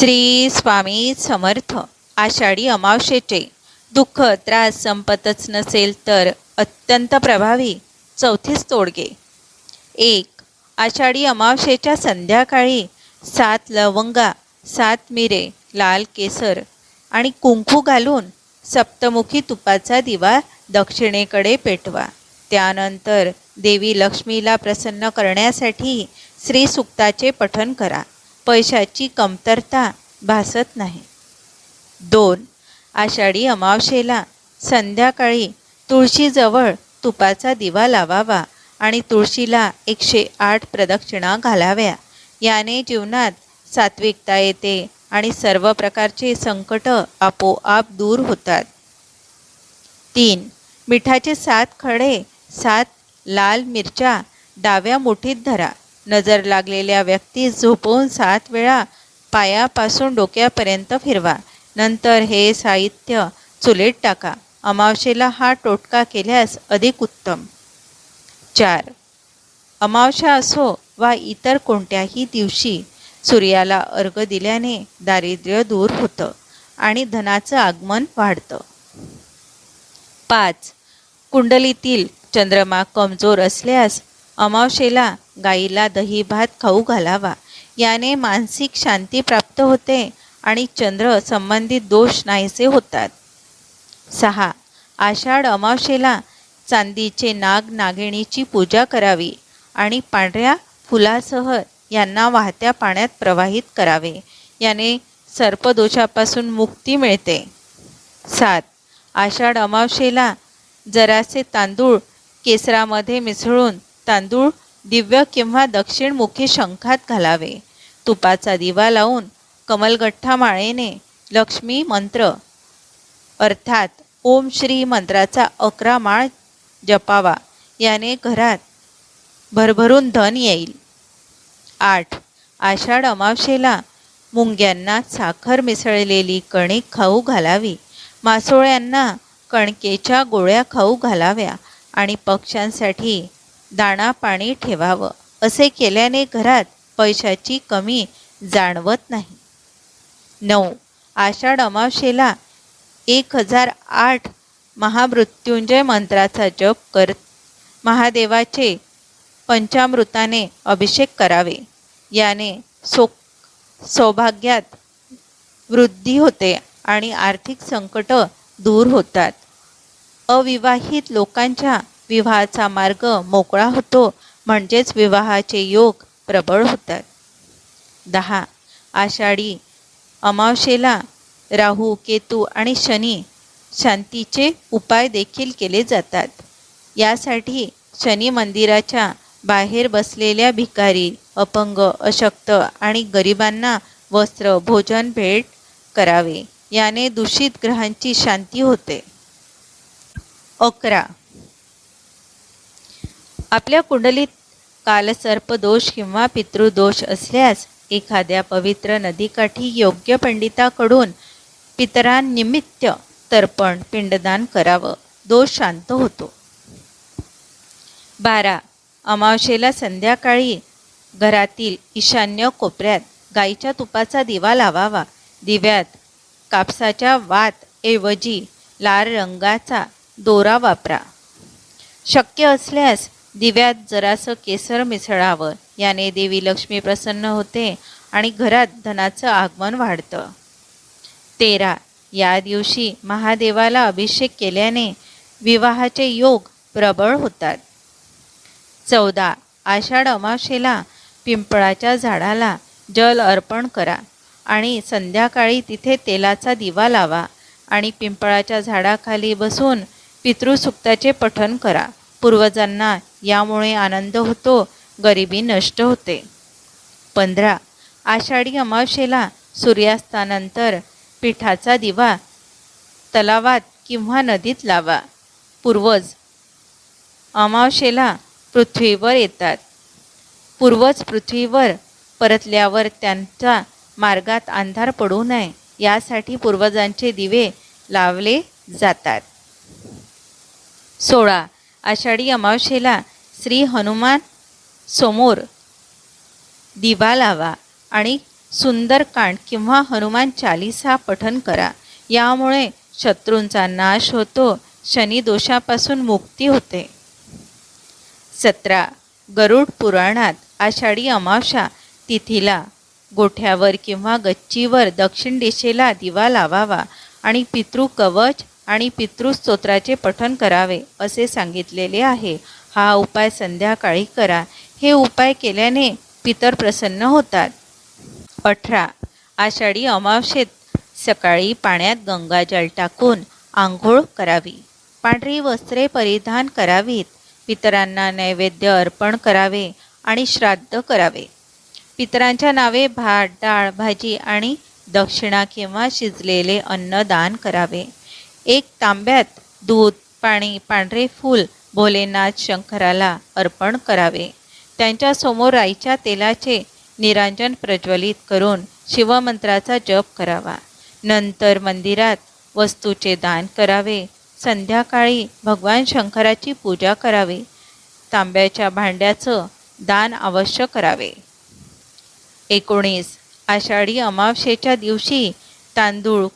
श्री स्वामी समर्थ आषाढी अमावशेचे दुःख त्रास संपतच नसेल तर अत्यंत प्रभावी चौथीच तोडगे. एक आषाढी अमावशेच्या संध्याकाळी सात लवंगा सात मिरे लाल केसर आणि कुंकू घालून सप्तमुखी तुपाचा दिवा दक्षिणेकडे पेटवा. त्यानंतर देवी लक्ष्मीला प्रसन्न करण्यासाठी श्रीसुक्ताचे पठन करा. पैशाची कमतरता भासत नाही. दोन आषाढी अमावशेला संध्याकाळी तुळशीजवळ तुपाचा दिवा लावावा आणि तुळशीला एकशे आठ प्रदक्षिणा घालाव्या. याने जीवनात सात्विकता येते आणि सर्व प्रकारचे संकट आपोआप दूर होतात. तीन मिठाचे सात खडे सात लाल मिरच्या डाव्या मुठीत धरा. नजर लागलेल्या व्यक्तीस झोपवून सात वेळा पायापासून डोक्यापर्यंत फिरवा. नंतर हे साहित्य चुलीत टाका. अमावशेला हा टोटका केल्यास अधिक उत्तम. चार. अमावशा असो वा इतर कोणत्याही दिवशी सूर्याला अर्घ दिल्याने दारिद्र्य दूर होतं आणि धनाचं आगमन वाढतं. पाच. कुंडलीतील चंद्रमा कमजोर असल्यास अमावशेला गाईला दही भात खाऊ घालावा. याने मानसिक शांती प्राप्त होते आणि चंद्र संबंधित दोष नाहीसे होतात. सहा. आषाढ अमावशेला चांदीचे नाग नागिणीची पूजा करावी आणि पांढऱ्या फुलासह यांना वाहत्या पाण्यात प्रवाहित करावे. याने सर्पदोषापासून मुक्ती मिळते. सात. आषाढ अमावशेला जरासे तांदूळ केसरामध्ये मिसळून तांदूळ दिव्य किंवा दक्षिणमुखी शंखात घालावे. तुपाचा दिवा लावून कमलगठ्ठा माळेने लक्ष्मी मंत्र. अर्थात ओम श्री मंत्राचा अकरा माळ जपावा. याने घरात भरभरून धन येईल. आठ. आषाढ अमावशेला मुंग्यांना साखर मिसळलेली कणिक खाऊ घालावी. मासोळ्यांना कणकेच्या गोळ्या खाऊ घालाव्या आणि पक्ष्यांसाठी दाणा पाणी ठेवावं असे केल्याने घरात पैशाची कमी जाणवत नाही. नऊ. आषाढ अमावशेला एक हजार आठ महामृत्युंजय मंत्राचा जप करत महादेवाचे पंचामृताने अभिषेक करावे. याने सो सौभाग्यात वृद्धी होते आणि आर्थिक संकट दूर होतात. अविवाहित लोकांच्या विवाहाचा मार्ग मोकळा होतो म्हणजेच विवाहाचे योग प्रबळ होतात. दहा आषाढी अमावशेला राहू केतू आणि शनी शांतीचे उपाय देखील केले जातात. यासाठी शनी मंदिराच्या बाहेर बसलेल्या भिकारी अपंग अशक्त आणि गरिबांना वस्त्र भोजन भेट करावे. याने दूषित ग्रहांची शांती होते. अकरा आपल्या कुंडलीत कालसर्प दोष किंवा पितृदोष असल्यास एखाद्या पवित्र नदीकाठी योग्य पंडिताकडून पितरांनिमित्त तर्पण पिंडदान करावं. दोष शांत होतो. बारा. अमावशेला संध्याकाळी घरातील ईशान्य कोपऱ्यात गाईच्या तुपाचा दिवा लावावा. दिव्यात कापसाच्या वात ऐवजी लाल रंगाचा दोरा वापरा. शक्य असल्यास दिव्यात जरासं केसर मिसळावं. याने देवी लक्ष्मी प्रसन्न होते आणि घरात धनाचं आगमन वाढतं. तेरा. या दिवशी महादेवाला अभिषेक केल्याने विवाहाचे योग प्रबळ होतात. चौदा. आषाढ अमाशेला पिंपळाच्या झाडाला जल अर्पण करा आणि संध्याकाळी तिथे तेलाचा दिवा लावा आणि पिंपळाच्या झाडाखाली बसून पितृसुक्ताचे पठण करा. पूर्वजांना यामुळे आनंद होतो गरिबी नष्ट होते. पंधरा आषाढी अमावशेला सूर्यास्तानंतर पिठाचा दिवा तलावात किंवा नदीत लावा. पूर्वज अमावशेला पृथ्वीवर येतात. पूर्वज पृथ्वीवर परतल्यावर त्यांच्या मार्गात अंधार पडू नये यासाठी पूर्वजांचे दिवे लावले जातात. सोळा आषाढी अमावशेला श्री हनुमान समोर दिवा लावा आणि सुंदरकांड किंवा हनुमान चालिसा पठन करा. यामुळे शत्रूंचा नाश होतो शनी दोषापासून मुक्ती होते. सतरा गरुड पुराणात आषाढी अमावस्या तिथीला गोठ्यावर किंवा गच्चीवर दक्षिण दिशेला दिवा लावावा आणि पितृ कवच आणि पितृस्तोत्राचे पठन करावे असे सांगितलेले आहे. हा उपाय संध्याकाळी करा. हे उपाय केल्याने पितर प्रसन्न होतात. अठरा. आषाढी अमावशेत सकाळी पाण्यात गंगाजल टाकून आंघोळ करावी. पांढरी वस्त्रे परिधान करावीत. पितरांना नैवेद्य अर्पण करावे आणि श्राद्ध करावे. पितरांच्या नावे भात डाळ भाजी आणि दक्षिणा किंवा शिजलेले अन्न दान करावे. एक तांब्यात दूध पाणी पांढरे फूल भोलेनाथ शंकराला अर्पण करावे. त्यांच्यासमोर राईच्या तेलाचे निरांजन प्रज्वलित करून शिवमंत्राचा जप करावा. नंतर मंदिरात वस्तूचे दान करावे. संध्याकाळी भगवान शंकराची पूजा करावी. तांब्याच्या भांड्याचं दान अवश्य करावे. एकोणीस. आषाढी अमावशेच्या दिवशी तांदूळ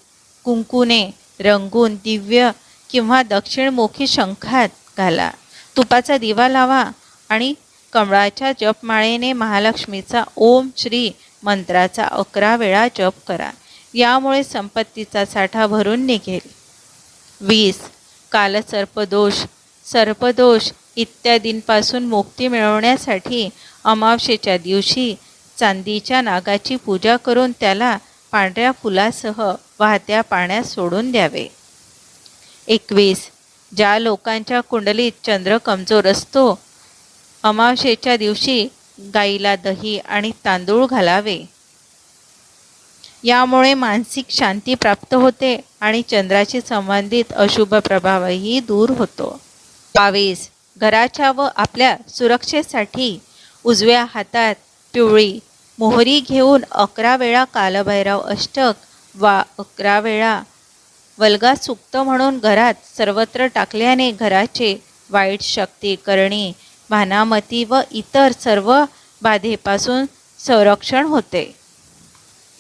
कुंकुने रंगून दिव्य किंवा दक्षिणमुखी शंखात घाला. तुपाचा दिवा लावा आणि कमळाच्या जपमाळेने महालक्ष्मीचा ओम श्री मंत्राचा अकरा वेळा जप करा. यामुळे संपत्तीचा साठा भरून निघेल. वीस. कालसर्पदोष. सर्पदोष इत्यादींपासून मुक्ती मिळवण्यासाठी अमावशेच्या दिवशी चांदीच्या नागाची पूजा करून त्याला पांढऱ्या फुलासह वाहत्या पाण्यात सोडून द्यावे. एकवीस ज्या लोकांच्या कुंडलीत चंद्र कमजोर असतो अमावशेच्या दिवशी गाईला दही आणि तांदूळ घालावे. यामुळे मानसिक शांती प्राप्त होते आणि चंद्राशी संबंधित अशुभ प्रभावही दूर होतो. बावीस घराच्या व आपल्या सुरक्षेसाठी उजव्या हातात पिवळी मोहरी घेऊन अकरा वेळा कालभैरव अष्टक वा अकरा वेळा. वल्गा सुक्त म्हणून घरात सर्वत्र टाकल्याने घराचे वाईट शक्ती करणे भानामती व इतर सर्व बाधेपासून संरक्षण होते.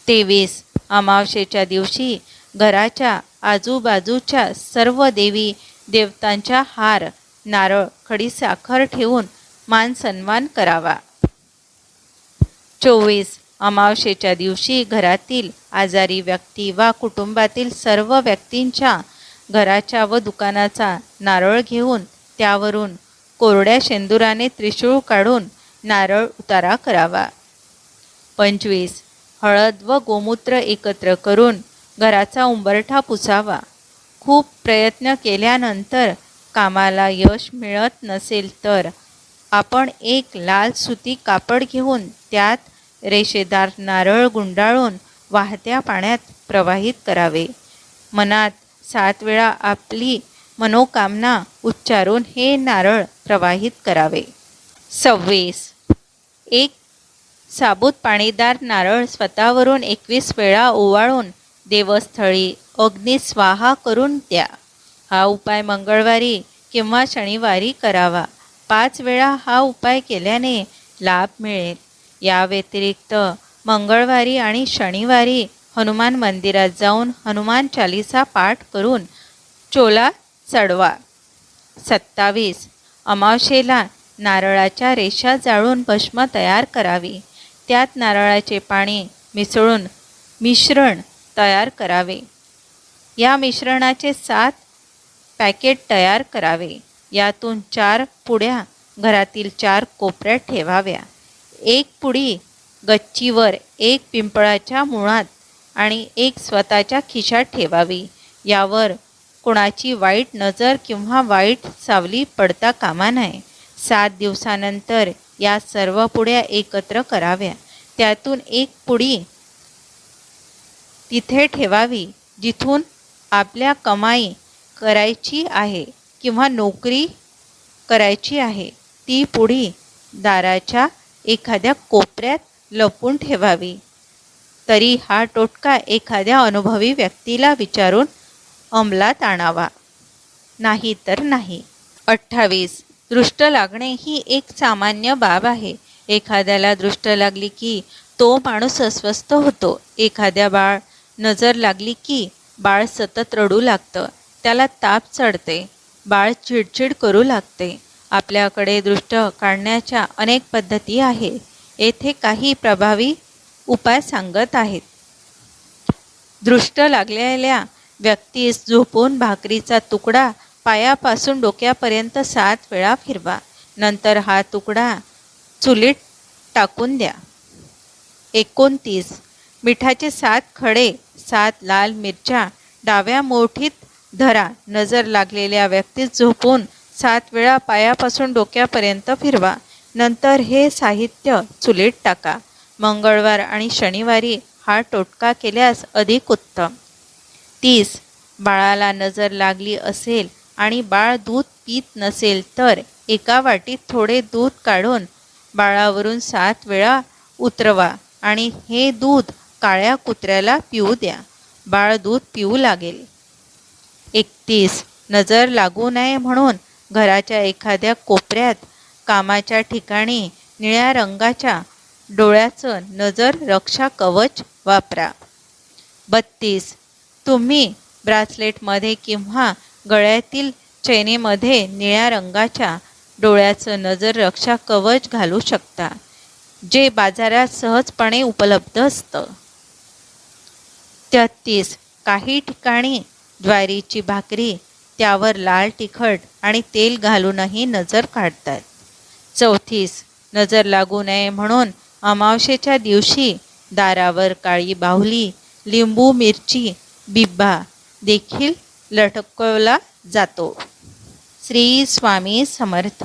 तेवीस अमावशेच्या दिवशी घराच्या आजूबाजूच्या सर्व देवी देवतांच्या हार नारळ खडी साखर ठेवून मान सन्मान करावा. चोवीस अमावशेच्या दिवशी घरातील आजारी व्यक्ती वा कुटुंबातील सर्व व्यक्तींच्या घराच्या व दुकानाचा नारळ घेऊन त्यावरून कोरड्या शेंदुराने त्रिशूळ काढून नारळ उतारा करावा. पंचवीस. हळद व गोमूत्र एकत्र करून घराचा उंबरठा पुसावा. खूप प्रयत्न केल्यानंतर कामाला यश मिळत नसेल तर आपण एक लाल सुती कापड घेऊन त्यात रेषेदार नारळ गुंडाळून वाहत्या पाण्यात प्रवाहित करावे. मनात सात वेळा आपली मनोकामना उच्चारून हे नारळ प्रवाहित करावे. सव्वीस. एक साबूत पाणीदार नारळ स्वतःवरून एकवीस वेळा ओवाळून देवस्थळी अग्निस्वाहा करून द्या. हा उपाय मंगळवारी किंवा शनिवारी करावा. पाच वेळा हा उपाय केल्याने लाभ मिळेल. या व्यतिरिक्त मंगळवारी आणि शनिवारी हनुमान मंदिरात जाऊन हनुमान चालिसा पाठ करून चोला चढवा. सत्तावीस. अमावशेला नारळाच्या रेषा जाळून भस्म तयार करावी. त्यात नारळाचे पाणी मिसळून मिश्रण तयार करावे. या मिश्रणाचे सात पॅकेट तयार करावे. यातून चार पुड्या घरातील चार कोपऱ्यात ठेवाव्या. एक पुडी गच्चीवर एक पिंपळाच्या मुळात आणि एक स्वतःच्या खिशात ठेवावी. यावर कोणाची वाईट नजर किंवा वाईट सावली पडता कामा नये. सात दिवसानंतर या सर्व पुड्या एकत्र कराव्या. त्यातून एक पुडी तिथे ठेवावी जिथून आपल्या कमाई करायची आहे किंवा नोकरी करायची आहे. ती पुढी दाराच्या एखाद्या कोपऱ्यात लपून ठेवावी. तरी हा टोटका एखाद्या अनुभवी व्यक्तीला विचारून अंमलात आणावा. नाही तर नाही. अठ्ठावीस. दृष्ट लागणे ही एक सामान्य बाब आहे. एखाद्याला दृष्ट लागली की तो माणूस अस्वस्थ होतो. एखाद्या बाळ नजर लागली की बाळ सतत रडू लागतं. त्याला ताप चढते. बाळ चिडचिड करू लागते. आपल्याकडे दृष्ट काढण्याच्या अनेक पद्धती आहे. येथे काही प्रभावी उपाय सांगत आहेत. दृष्ट लागलेल्या व्यक्तीस झोपून भाकरीचा तुकडा पायापासून डोक्यापर्यंत सात वेळा फिरवा. नंतर हा तुकडा चुलीत टाकून द्या. एकोणतीस. मिठाचे सात खडे सात लाल मिरच्या डाव्या मोठीत धरा. नजर लागलेल्या व्यक्तीस झोपून सात वेळा पायापासून डोक्यापर्यंत फिरवा. नंतर हे साहित्य चुलीत टाका. मंगळवार आणि शनिवारी हा टोटका केल्यास अधिक उत्तम. तीस. बाळाला नजर लागली असेल आणि बाळ दूध पित नसेल तर एका वाटीत थोडे दूध काढून बाळावरून सात वेळा उतरवा आणि हे दूध काळ्या कुत्र्याला पिऊ द्या. बाळ दूध पिऊ लागेल. एकतीस. नजर लागू नये म्हणून घराच्या एखाद्या कोपऱ्यात कामाच्या ठिकाणी निळ्या रंगाच्या डोळ्याचं नजर रक्षा कवच वापरा. बत्तीस. तुम्ही ब्रासलेटमध्ये किंवा गळ्यातील चैनीमध्ये निळ्या रंगाच्या डोळ्याचं नजर रक्षा कवच घालू शकता जे बाजारात सहजपणे उपलब्ध असतं. तेहतीस. काही ठिकाणी ज्वारीची भाकरी त्यावर लाल तिखट आणि तेल घालूनही नजर काढतात. चौथीस नजर लागू नये म्हणून अमावशेच्या दिवशी दारावर काळी बाहुली लिंबू मिरची बिब्बा देखील लटकवला जातो. श्री स्वामी समर्थ.